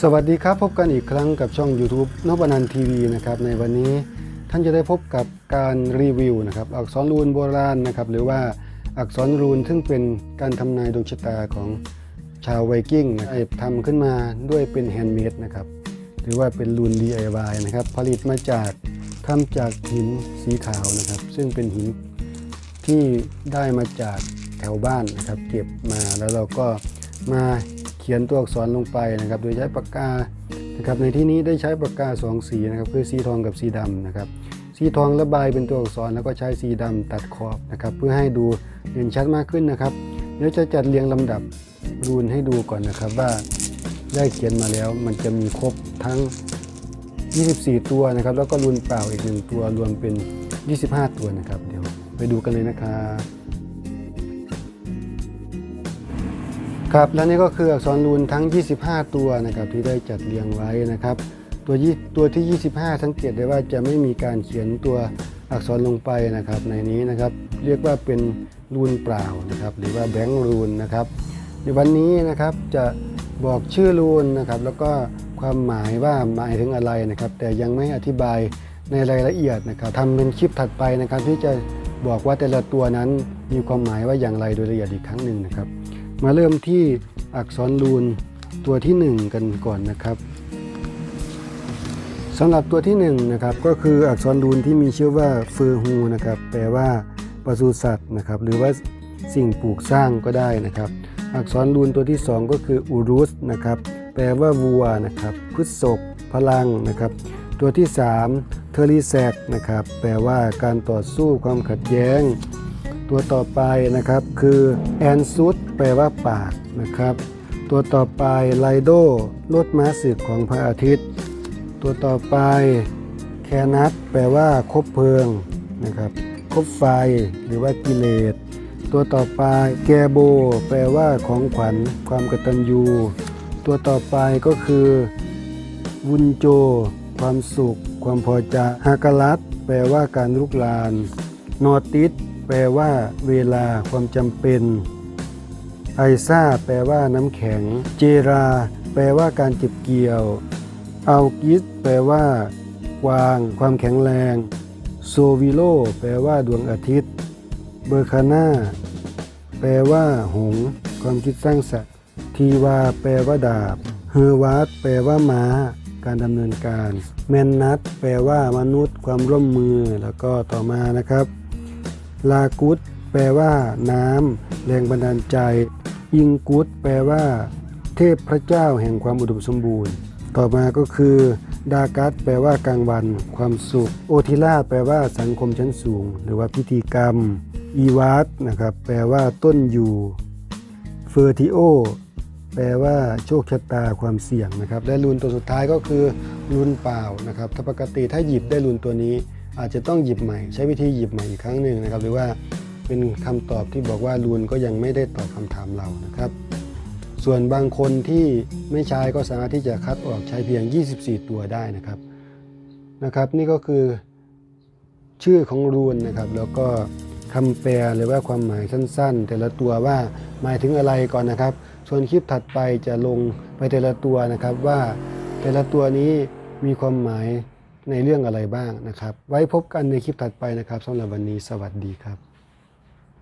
สวัสดีครับพบกันอีกครั้งกับช่อง YouTube นบนันทีวีนะครับในวันนี้ท่านจะได้พบกับการรีวิวนะครับอักษรรูนโบราณนะครับหรือว่าอักษรรูนซึ่งเป็นการทำนายดวงชะตาของชาวไวกิ้งนะครับทำขึ้นมาด้วยเป็นแฮนด์เมดนะครับหรือว่าเป็นรูน DIY นะครับผลิตมาจากทำจากหินสีขาวนะครับ ซึ่งเป็นหินที่ได้มาจากแถวบ้านนะครับ เก็บมาแล้วเราก็มา เขียนตัวอักษรลงไปนะครับ โดยใช้ปากกานะครับ ในที่นี้ได้ใช้ปากกาสองสีนะครับ คือสีทองกับสีดำนะครับ สีทองระบายเป็นตัวอักษรแล้วก็ใช้สีดำตัดขอบนะครับ เพื่อให้ดูเด่นชัดมากขึ้นนะครับ เดี๋ยวจะจัดเรียงลำดับรูนให้ดูก่อนนะครับว่าได้เขียนมาแล้วมันจะมีครบทั้ง 24 ตัวนะครับ แล้วก็รูนเปล่าอีกหนึ่งตัวรวมเป็น 25 ตัวนะครับ เดี๋ยวไปดูกันเลยนะครับ ครับและนี่ก็คืออักษรรูนทั้ง 25 ตัวนะครับที่ได้จัดเรียงไว้นะครับ ตัวยี่ตัวที่ 25 สังเกตได้ว่าจะไม่มีการเขียนตัวอักษรลงไปนะครับ ในนี้นะครับเรียกว่าเป็นรูนเปล่านะครับหรือว่าแบงค์รูนนะครับในวันนี้นะครับจะบอกชื่อรูนนะครับแล้วก็ความหมายว่าหมายถึงอะไรนะครับ แต่ยังไม่อธิบายในรายละเอียดนะครับทำเป็นคลิปถัดไปนะครับที่จะบอกว่าแต่ละตัวนั้นมีความหมายว่าอย่างไรโดยละเอียดอีกครั้งหนึ่งนะครับ มาเริ่มที่อักษรรูนตัวที่ 1 กันก่อนนะครับสำหรับตัวที่1นนะครับก็คืออักษรรูนที่มีชื่อว่าเฟอร์ฮูนะครับแปลว่าปศุสัตว์นะครับหรือว่าสิ่งปลูกสร้างก็ได้นะครับ อักษรรูนตัวที่ 2 ก็คืออูรุสนะครับแปลว่าวัวนะครับพฤษภพลังนะครับ ตัวที่ 3 เทอริแซกนะครับแปลว่าการต่อสู้ความขัดแย้ง ตัวต่อไปนะครับคือแอนซุดแปลว่าปากนะครับ ตัวต่อไปไลโดรถม้าศึกของพระอาทิตย์ ตัวต่อไปแคนัสแปลว่าคบเพลิงนะครับคบไฟหรือว่ากิเลสตัวต่อไปแกโบ แปลว่าของขวัญความกตัญญู ตัวต่อไปก็คือวุนโจ ความสุข ความพอใจฮากาลัตแปลว่าการลุกลาน นอติส แปลว่า เวลาความจำเป็น ไอซ่า แปลว่าน้ำแข็ง เจรา แปลว่าการเก็บเกี่ยวอัลกิสแปลว่ากวาง ความแข็งแรง โซวิโล แปลว่าดวงอาทิตย์ เบอร์คาน่า แปลว่า หง ความคิดสร้างสรรค์ ทีวา แปลว่าดาบ เฮวาสแปลว่าม้า การดำเนินการ แมนนัทแปลว่ามนุษย์ ความร่วมมือ แล้วก็ต่อมานะครับ ลากุตแปลว่า น้ำแรงบันดาลใจ อิงกุตแปลว่า เทพพระเจ้าแห่งความอุดมสมบูรณ์ ต่อมาก็คือ ดากัสแปลว่ากลางวัน ความสุข โอทิล่าแปลว่าสังคมชั้นสูง หรือว่าพิธีกรรม อีวาสนะครับแปลว่าต้นอยู่เฟอร์ติโอแปลว่าโชคชะตาความเสี่ยงนะครับ และรูนตัวสุดท้ายก็คือรูนเปล่านะครับถ้าปกติถ้าหยิบได้รูนตัวนี้ อาจจะต้องหยิบใหม่ ใช้วิธีหยิบใหม่อีกครั้งหนึ่งนะครับ หรือว่าเป็นคำตอบที่บอกว่ารูนก็ยังไม่ได้ตอบคำถามเรานะครับ ส่วนบางคนที่ไม่ใช้ก็สามารถที่จะคัดออกใช้เพียง 24 ตัวได้นะครับนะครับ นี่ก็คือชื่อของรูนนะครับ แล้วก็คำแปลหรือว่าความหมายสั้น ๆ แต่ละตัวว่าหมายถึงอะไรก่อนนะครับ ส่วนคลิปถัดไปจะลงไปแต่ละตัวนะครับว่าแต่ละตัวนี้มีความหมาย ในเรื่องอะไรบ้างนะครับ ไว้พบกันในคลิปถัดไปนะครับสำหรับวันนี้สวัสดีครับ